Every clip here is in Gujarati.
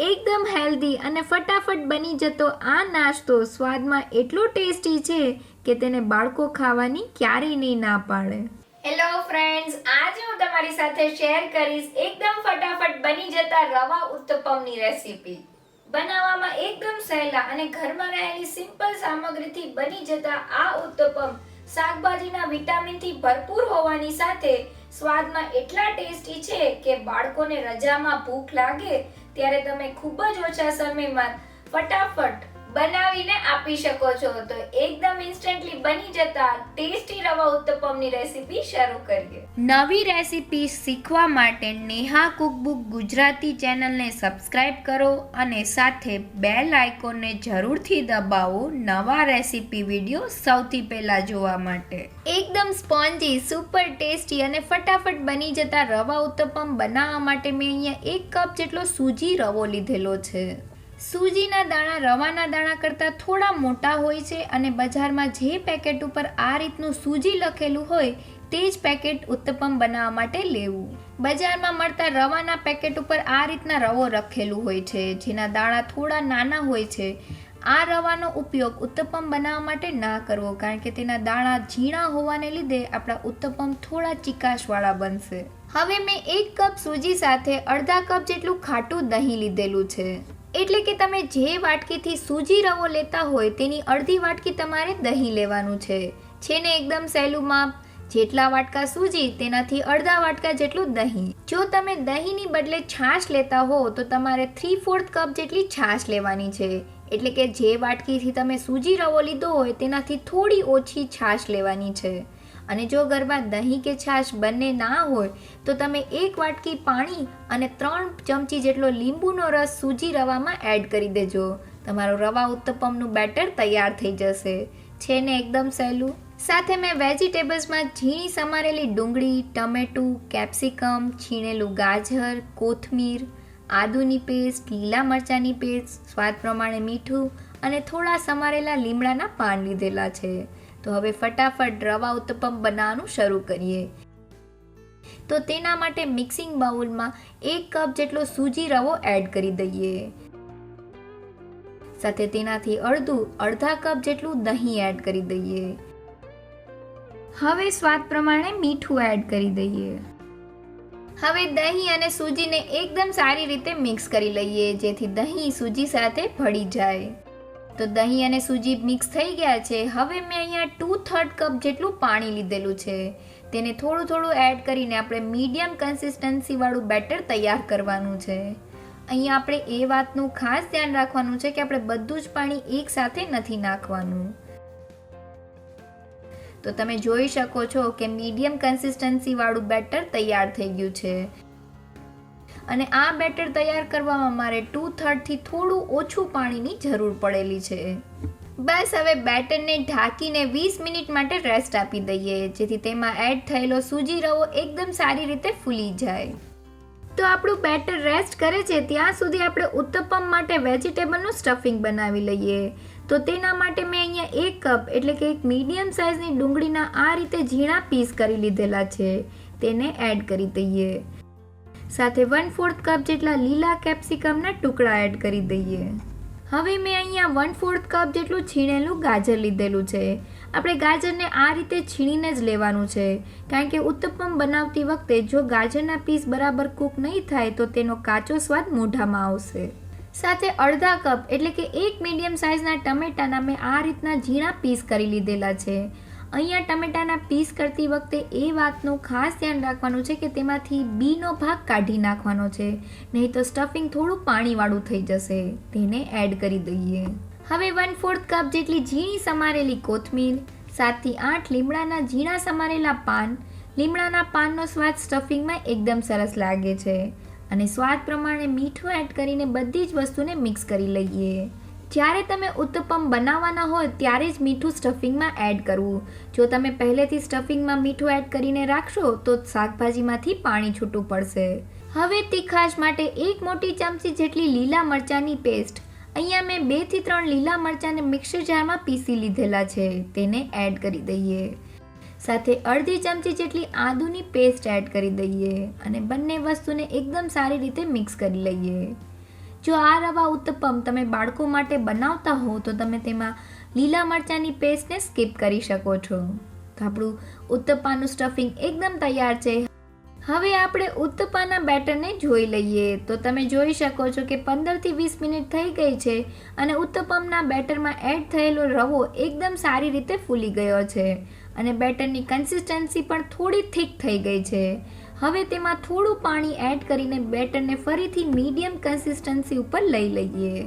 એકદમ હેલ્ધી અને ફટાફટ બની જતો આ નાસ્તો સ્વાદમાં એટલો ટેસ્ટી છે કે તેને બાળકો ખાવાની ક્યારેય નહીં ના પાડે. હેલો ફ્રેન્ડ્સ આજે હું તમારી સાથે શેર કરીશ એકદમ ફટાફટ બની જતા રવા ઉત્તપમની રેસીપી બનાવવામાં એકદમ સહેલા અને ઘરમાં રહેલી સિમ્પલ સામગ્રીથી બની જતા આ ઉત્તપમ શાકભાજીના વિટામિનથી ભરપૂર હોવાની સાથે સ્વાદમાં એટલા ટેસ્ટી છે કે બાળકોને રજામાં ભૂખ લાગે ત્યારે તમે ખૂબ જ ઓછા સમયમાં ફટાફટ બનાવીને આપી શકો છો. તો એકદમ ઇન્સ્ટન્ટલી બની જતા ટેસ્ટી રવા ઉત્તપમની રેસીપી શરૂ કરીએ. નવી રેસીપી શીખવા માટે નેહા કુકબુક ગુજરાતી ચેનલને સબસ્ક્રાઇબ કરો અને સાથે બેલ આઇકોનને જરૂરથી દબાવો નવા રેસીપી વીડિયો સૌથી પહેલા જોવા માટે. એકદમ સ્પોન્જી સુપર ટેસ્ટી અને ફટાફટ બની જતા રવા ઉત્તપમ બનાવવા માટે મેં અહીંયા એક કપ જેટલો સૂજી રવો લીધેલો છે. સૂજીના દાણા રવાના દાણા કરતાં થોડા મોટા હોય છે અને બજારમાં જે પેકેટ ઉપર આ રીતનું સૂજી લખેલું હોય, તે જ પેકેટ ઉત્તપમ બનાવવા માટે લેવું. બજારમાં મળતા રવાના પેકેટ ઉપર આ રીતના રવો રખેલું હોય છે, જેના દાણા થોડા નાના હોય છે. આ રવાનો ઉપયોગ ઉત્તપમ બનાવવા માટે ના કરવો, કારણ કે તેના દાણા ઝીણા હોવાને લીધે આપણા ઉત્તપમ થોડા ચીકાશવાળા બનશે. હવે મેં એક કપ સૂજી સાથે અડધા કપ જેટલું ખાટું દહીં લીધેલું છે. એટલે કે તમે જે વાટકીથી સૂજી રવો લેતા હોય તેની અડધી વાટકી તમારે દહીં લેવાનું છે. છે ને એકદમ સહેલું માપ. જેટલા વાટકા સૂજી તેનાથી અડધા વાટકા જેટલું દહીં. જો તમે દહીંની બદલે છાશ લેતા હો, તો તમારે થ્રી ફોર્થ કપ જેટલી છાશ લેવાની છે. એટલે કે જે વાટકીથી તમે સૂજી રવો લીધો હોય તેનાથી થોડી ઓછી છાશ લેવાની છે. અને જો ગરબા દહીં કે છાશ બંને ના હોય, તો તમે એક વાટકી પાણી અને ત્રણ ચમચી જેટલો લીંબુનો રસ સૂજી રવામાં એડ કરી દેજો. તમારો રવા ઉત્તપમનું બેટર તૈયાર થઈ જશે. છે ને એકદમ સહેલું? સાથે મેં વેજીટેબલ્સમાં ઝીણી સમારેલી ડુંગળી, ટમેટું, કેપ્સિકમ, છીણેલું ગાજર, કોથમીર, આદુની પેસ્ટ, લીલા મરચાંની પેસ્ટ, સ્વાદ પ્રમાણે મીઠું અને થોડા સમારેલા લીમડાના પાન લીધેલા છે. તો હવે ફટાફટ રવા ઉત્તપમ બનાવવાનું શરૂ કરીએ. તો તેના માટે મિક્સિંગ બાઉલમાં એક કપ જેટલો સૂજી રવો એડ કરી દઈએ. સાથે તેનાથી અડધું, અડધા કપ જેટલું દહીં એડ કરી દઈએ. હવે સ્વાદ પ્રમાણે મીઠું એડ કરી દઈએ. હવે દહીં અને સૂજીને એકદમ સારી રીતે મિક્સ કરી લઈએ જેથી દહીં સૂજી સાથે ભળી જાય. તો દહીં અને સૂજી મિક્સ થઈ ગયા છે. હવે મેં અહીંયા ટુ થર્ડ કપ જેટલું પાણી લીધેલું છે. તેને થોડું થોડું એડ કરીને આપણે મીડિયમ કન્સિસ્ટન્સીવાળું બેટર તૈયાર કરવાનું છે. અહીંયા આપણે એ વાતનું ખાસ ધ્યાન રાખવાનું છે કે આપણે બધું જ પાણી એકસાથે નથી નાખવાનું. તો તમે જોઈ શકો છો કે મીડિયમ કન્સિસ્ટન્સીવાળું બેટર તૈયાર થઈ ગયું છે. અને આ બેટર તૈયાર કરવામાં મારે ટુ થર્ડથી થોડું ઓછું પાણીની જરૂર પડેલી છે. બસ હવે બેટરને ઢાંકીને વીસ મિનિટ માટે રેસ્ટ આપી દઈએ, જેથી તેમાં એડ થયેલો સૂજી રવો એકદમ સારી રીતે ફૂલી જાય. તો આપણું બેટર રેસ્ટ કરે છે, ત્યાં સુધી આપણે ઉત્તપમ માટે વેજીટેબલનું સ્ટફિંગ બનાવી લઈએ. તો તેના માટે મેં અહીંયા એક કપ એટલે કે એક મીડિયમ સાઇઝની ડુંગળીના આ રીતે ઝીણા પીસ કરી લીધેલા છે. તેને એડ કરી દઈએ. સાથે વન ફોર્થ કપ જેટલા લીલા કેપ્સિકમના ટુકડા એડ કરી દઈએ. હવે મેં અહીંયા વન ફોર્થ કપ જેટલું છીણેલું ગાજર લીધેલું છે. આપણે ગાજરને આ રીતે છીણીને જ લેવાનું છે. કારણ કે ઉત્તપમ બનાવતી વખતે જો ગાજરના પીસ બરાબર કૂક નહીં થાય તો તેનો કાચો સ્વાદ મોઢામાં આવશે. સાથે અડધા કપ એટલે કે એક મીડિયમ સાઇઝના ટમેટાના મેં આ રીતના ઝીણા પીસ કરી લીધેલા છે. અહીંયા ટમેટાના પીસ કરતી વખતે એ વાતનું ખાસ ધ્યાન રાખવાનું છે કે તેમાંથી બીનો ભાગ કાઢી નાખવાનો છે. નહીં તો સ્ટફિંગ થોડું પાણીવાળું થઈ જશે. તેને એડ કરી દઈએ. હવે વન ફોર્થ કપ જેટલી ઝીણી સમારેલી કોથમીર, સાતથી આઠ લીમડાના ઝીણા સમારેલા પાન. લીમડાના પાનનો સ્વાદ સ્ટફિંગમાં એકદમ સરસ લાગે છે. અને સ્વાદ પ્રમાણે મીઠું એડ કરીને બધી જ વસ્તુને મિક્સ કરી લઈએ. જ્યારે તમે ઉત્તપમ બનાવવાના હોય ત્યારે જ મીઠું સ્ટફિંગમાં એડ કરવું. જો તમે પહેલેથી સ્ટફિંગમાં મીઠું એડ કરીને રાખશો, તો શાકભાજીમાંથી પાણી છૂટું પડશે. હવે તીખાશ માટે એક મોટી ચમચી જેટલી લીલા મરચાંની પેસ્ટ. અહીંયા મેં બેથી ત્રણ લીલા મરચાંને મિક્સર જારમાં પીસી લીધેલા છે, તેને એડ કરી દઈએ. સાથે અડધી ચમચી જેટલી આદુની પેસ્ટ એડ કરી દઈએ અને બંને વસ્તુને એકદમ સારી રીતે મિક્સ કરી લઈએ. જો આ રવા ઉત્તપમ તમે બાળકો માટે બનાવતા હો, તો તમે તેમાં લીલા મરચાંની પેસ્ટને સ્કીપ કરી શકો છો. તો આપણું ઉત્તપાનું સ્ટફિંગ એકદમ તૈયાર છે. હવે આપણે ઉત્તપાના બેટરને જોઈ લઈએ. તો તમે જોઈ શકો છો કે પંદરથી વીસ મિનિટ થઈ ગઈ છે અને ઉત્તપમના બેટરમાં એડ થયેલો રવો એકદમ સારી રીતે ફૂલી ગયો છે. અને બેટરની કન્સિસ્ટન્સી પણ થોડી થીક થઈ ગઈ છે. હવે તેમાં થોડું પાણી એડ કરીને બેટરને ફરીથી મીડિયમ કન્સિસ્ટન્સી ઉપર લઈ લઈએ.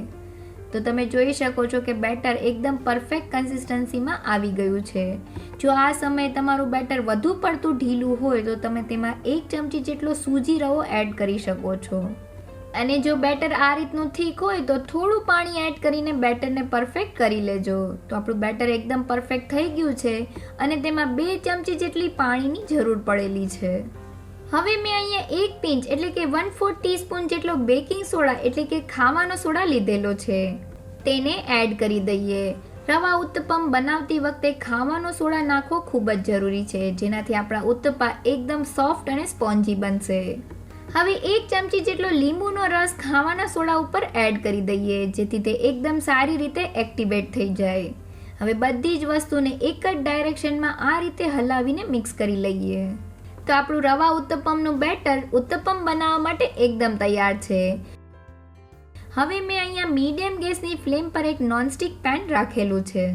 તો તમે જોઈ શકો છો કે બેટર એકદમ પરફેક્ટ કન્સિસ્ટન્સીમાં આવી ગયું છે. જો આ સમયે તમારું બેટર વધુ પડતું ઢીલું હોય, તો તમે તેમાં એક ચમચી જેટલો સૂજી રવો એડ કરી શકો છો. અને જો બેટર આ રીતનું થીક હોય, તો થોડું પાણી એડ કરીને બેટરને પરફેક્ટ કરી લેજો. તો આપણું બેટર એકદમ પરફેક્ટ થઈ ગયું છે અને તેમાં બે ચમચી જેટલી પાણીની જરૂર પડેલી છે. હવે મેં અહીંયા એક પિંચ, એટલે કે વન ફોર્થ ટીસ્પૂન જેટલો બેકિંગ સોડા, એટલે કે ખાવાનો સોડા લીધેલો છે. તેને એડ કરી દઈએ. રવા ઉત્તપમ બનાવતી વખતે ખાવાનો સોડા નાખવો ખૂબ જ જરૂરી છે, જેનાથી આપણા ઉત્તપા એકદમ સોફ્ટ અને સ્પોન્જી બનશે. હવે એક ચમચી જેટલો લીંબુનો રસ ખાવાના સોડા ઉપર એડ કરી દઈએ, જેથી તે એકદમ સારી રીતે એક્ટિવેટ થઈ જાય. હવે બધી જ વસ્તુને એક જ ડાયરેક્શનમાં આ રીતે હલાવીને મિક્સ કરી લઈએ. તો આપણું રવા ઉત્તપમનું બેટર ઉત્તપમ બનાવવા માટે એકદમ તૈયાર છે. હવે મેં અહીંયા મીડિયમ ગેસની ફ્લેમ પર એક નોનસ્ટિક પેન રાખેલું છે.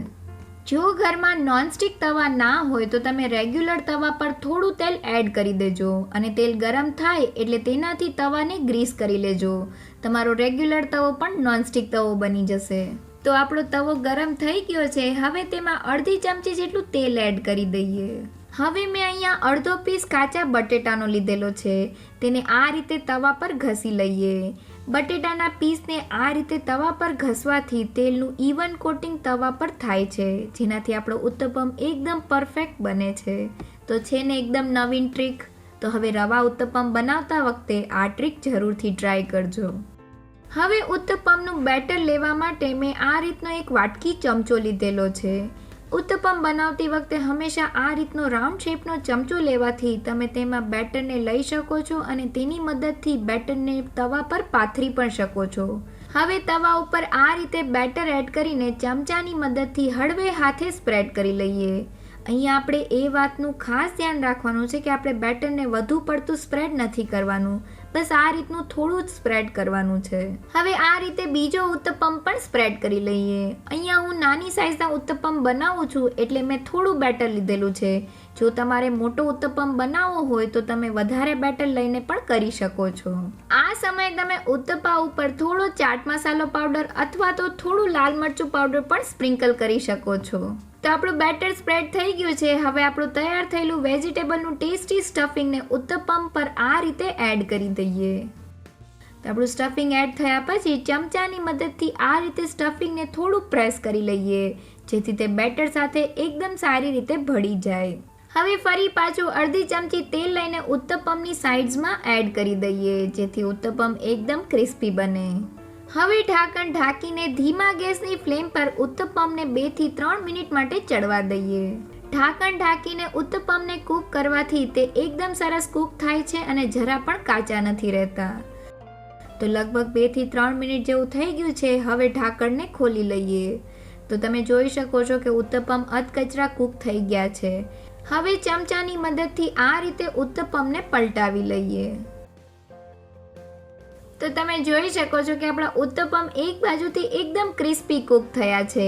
જો ઘરમાં નોનસ્ટિક તવા ના હોય તો તમે રેગ્યુલર તવા પર થોડું તેલ એડ કરી દેજો અને તેલ ગરમ થાય એટલે તેનાથી તવાને ગ્રીસ કરી લેજો. તમારો રેગ્યુલર તવો પણ નોનસ્ટિક તવો બની જશે. તો આપણો તવો ગરમ થઈ ગયો છે. હવે તેમાં અડધી ચમચી જેટલું તેલ એડ કરી દઈએ. હવે મેં અહીંયા અડધો પીસ કાચા બટેટાનો લીધેલો છે. તેને આ રીતે તવા પર ઘસી લઈએ. બટેટાના પીસને આ રીતે તવા પર ઘસવાથી તેલનું ઇવન કોટિંગ તવા પર થાય છે, જેનાથી આપણો ઉત્તપમ એકદમ પરફેક્ટ બને છે. તો છે ને એકદમ નવીન ટ્રીક તો હવે રવા ઉત્તપમ બનાવતા વખતે આ ટ્રીક જરૂરથી ટ્રાય કરજો. હવે ઉત્તપમનું બેટર લેવા માટે મેં આ રીતનો એક વાટકી ચમચો લીધેલો છે. ઉત્તપમ બનાવતી વખતે હંમેશા આ રીતનો રાઉન્ડ શેપનો ચમચો લેવાથી તમે તેમાં બેટરને લઈ શકો છો અને તેની મદદથી બેટરને તવા પર પાથરી પણ શકો છો. હવે તવા ઉપર આ રીતે બેટર એડ કરીને ચમચાની મદદથી હળવે હાથે સ્પ્રેડ કરી લઈએ. અહીંયા આપણે એ વાતનું ખાસ ધ્યાન રાખવાનું છે કે આપણે બેટરને વધુ પડતું સ્પ્રેડ નથી કરવાનું. બસ આ રીતનું થોડું જ સ્પ્રેડ કરવાનું છે. હવે આ રીતે બીજો ઉત્તપમ પણ સ્પ્રેડ કરી લઈએ. અહીંયા હું નાની સાઇઝના ઉત્તપમ બનાવું છું એટલે મેં થોડું બેટર લીધેલું છે. જો તમારે મોટો ઉત્તપમ બનાવવો હોય તો તમે વધારે બેટર લઈને પણ કરી શકો છો. આ સમયે તમે ઉત્તપા ઉપર થોડો ચાટ મસાલો પાવડર અથવા તો થોડું લાલ મરચું પાવડર પણ સ્પ્રિંકલ કરી શકો છો. તો આપણું બેટર સ્પ્રેડ થઈ ગયું છે. હવે આપણું તૈયાર થયેલું વેજીટેબલનું ટેસ્ટી સ્ટફિંગને ઉત્તપમ પર આ રીતે એડ કરી દઈએ. તો આપણું સ્ટફિંગ એડ થયા પછી ચમચાની મદદથી આ રીતે સ્ટફિંગને થોડું પ્રેસ કરી લઈએ, જેથી તે બેટર સાથે એકદમ સારી રીતે ભળી જાય. હવે ફરી પાછું અડધી ચમચી તેલ લઈને ઉત્તપમની સાઇડ્સમાં એડ કરી દઈએ, જેથી ઉત્તપમ એકદમ ક્રિસ્પી બને. હવે ઢાંકણ ઢાંકીને ધીમા ગેસની ફ્લેમ પર ઉત્તપમને બેથી ત્રણ મિનિટ માટે ચડવા દઈએ. ઢાંકણ ઢાંકીને ઉત્તપમને કૂક કરવાથી તે એકદમ સરસ કૂક થાય છે અને જરા પણ કાચા નથી રહેતા. તો લગભગ બેથી ત્રણ મિનિટ જેવું થઈ ગયું છે, હવે ઢાંકણને ખોલી લઈએ. તો તમે જોઈ શકો છો કે ઉત્તપમ અધકચરા કૂક થઈ ગયા છે. હવે ચમચાની મદદથી આ રીતે ઉત્તપમને પલટાવી લઈએ. તો તમે જોઈ શકો છો કે આપણા ઉત્તપમ એક બાજુથી એકદમ ક્રિસ્પી કૂક થયા છે.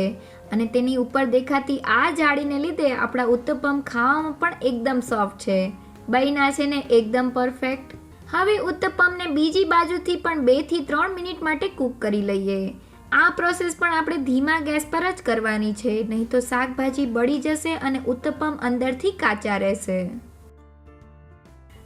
અને તેની ઉપર દેખાતી આ જાળીને લીધે આપણા ઉત્તપમ ખાવામાં પણ એકદમ સોફ્ટ છે. બન્યા છે ને એકદમ પરફેક્ટ. હવે ઉત્તપમને બીજી બાજુથી પણ બેથી ત્રણ મિનિટ માટે કૂક કરી લઈએ. આ પ્રોસેસ પણ આપણે ધીમા ગેસ પર જ કરવાની છે, નહીં તો શાકભાજી બળી જશે અને ઉત્તપમ અંદરથી કાચા રહેશે.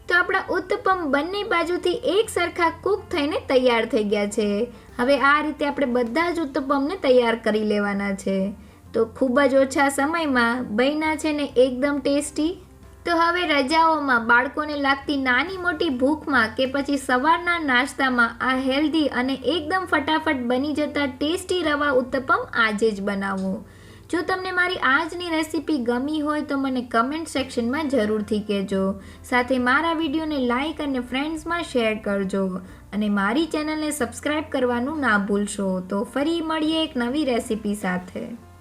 તો આપણા ઉત્તપમ બંને બાજુથી એક સરખા કૂક થઈને તૈયાર થઈ ગયા છે. હવે આ રીતે આપણે બધા જ ઉત્તપમને તૈયાર કરી લેવાના છે. તો ખૂબ જ ઓછા સમયમાં બન્યા છે ને એકદમ ટેસ્ટી. તો હવે રજાઓમાં બાળકોને લાગતી નાની મોટી ભૂખમાં કે પછી સવારના નાસ્તામાં આ હેલ્ધી અને એકદમ ફટાફટ બની જતા ટેસ્ટી રવા ઉત્તપમ આજે જ બનાવો. જો તમને મારી આજની રેસીપી ગમી હોય તો મને કમેન્ટ સેક્શનમાં જરૂરથી કહેજો. સાથે મારા વિડીયોને લાઇક અને ફ્રેન્ડ્સમાં શેર કરજો અને મારી ચેનલને સબસ્ક્રાઈબ કરવાનું ના ભૂલશો. તો ફરી મળીએ એક નવી રેસીપી સાથે.